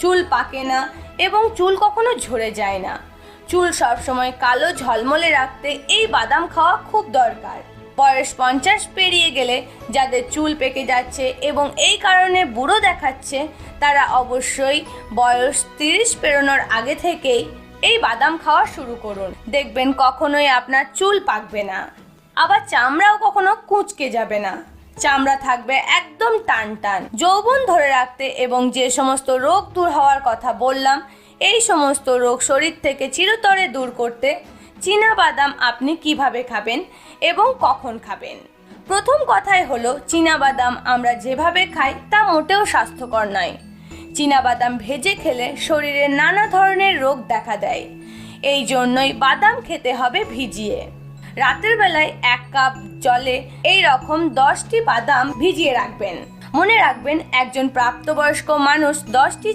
চুল পাকে না এবং চুল কখনো ঝরে যায় না। চুল সবসময় কালো ঝলমলে রাখতে এই বাদাম খাওয়া খুব দরকার। বয়স পঞ্চাশ পেরিয়ে গেলে যাদের চুল পেকে যাচ্ছে এবং এই কারণে বুড়ো দেখাচ্ছে, তারা অবশ্যই বয়স তিরিশ পেরোনোর আগে থেকেই এই বাদাম খাওয়া শুরু করুন। দেখবেন কখনোই আপনার চুল পাকবে না। আবার চামড়াও কখনো কুঁচকে যাবে না। চামড়া থাকবে একদম টান টান যৌবন ধরে রাখতে এবং যে সমস্ত রোগ দূর হওয়ার কথা বললাম, এই সমস্ত রোগ শরীর থেকে চিরতরে দূর করতে চীনা বাদাম আপনি কীভাবে খাবেন এবং কখন খাবেন? প্রথম কথাই হলো, চীনা বাদাম আমরা যেভাবে খাই তা মোটেও স্বাস্থ্যকর নয়। চীনা বাদাম ভেজে খেলে শরীরে নানা ধরনের রোগ দেখা দেয়। এই জন্যই বাদাম খেতে হবে ভিজিয়ে। রাতের বেলায় এক কাপ জলে এই রকম দশটি বাদাম ভিজিয়ে রাখবেন। মনে রাখবেন, একজন প্রাপ্তবয়স্ক মানুষ দশটি